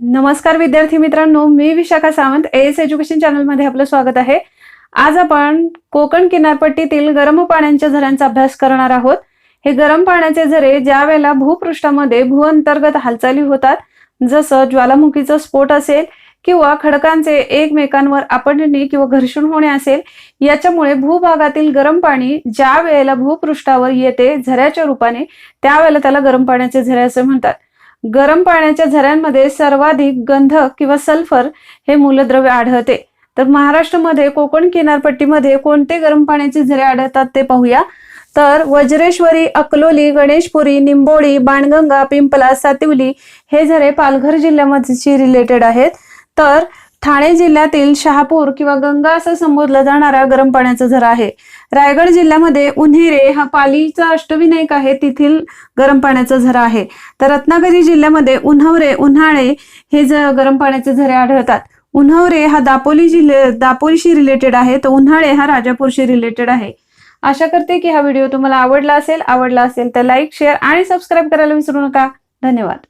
नमस्कार विद्यार्थी मित्रांनो मी विशाखा सावंत एस एज्युकेशन चॅनलमध्ये आपलं स्वागत आहे. आज आपण कोकण किनारपट्टीतील गरम पाण्याच्या झऱ्यांचा अभ्यास करणार आहोत. हे गरम पाण्याचे झरे ज्या वेळेला भूपृष्ठामध्ये भूअंतर्गत हालचाली होतात जसं ज्वालामुखीचा स्फोट असेल किंवा खडकांचे एकमेकांवर आपटणे किंवा घर्षण होणे असेल याच्यामुळे भूभागातील गरम पाणी ज्या वेळेला भूपृष्ठावर येते झऱ्याच्या रूपाने त्यावेळेला त्याला गरम पाण्याचे झरे असे म्हणतात. गरम पाण्याच्या झऱ्यांमध्ये सर्वाधिक गंधक किंवा सल्फर हे मूलद्रव्य आढळते. तर महाराष्ट्रामध्ये कोकण किनारपट्टीमध्ये कोणते गरम पाण्याचे झरे आढळतात ते पाहूया. तर वज्रेश्वरी अकलोली गणेशपुरी निंबोळी बाणगंगा पिंपला सातिवली हे झरे पालघर जिल्ह्यामध्ये रिलेटेड आहेत. तर ठाणे जिल्ह्यातील शहापूर किंवा गंगा असं संबोधलं जाणारा गरम पाण्याचा झरा आहे. रायगड जिल्ह्यामध्ये उन्हेरे हा पालीचा अष्टविनायक आहे तेथील गरम पाण्याचा झरा आहे. तर रत्नागिरी जिल्ह्यामध्ये उन्हवरे उन्हाळे हे ज गरम पाण्याचे झरे आढळतात. उन्हवरे हा दापोली जिल्हे दापोलीशी रिलेटेड आहे. तर उन्हाळे हा राजापूरशी रिलेटेड आहे. आशा करते की हा व्हिडिओ तुम्हाला आवडला असेल. आवडला असेल तर लाईक शेअर आणि सबस्क्राईब करायला विसरू नका. धन्यवाद.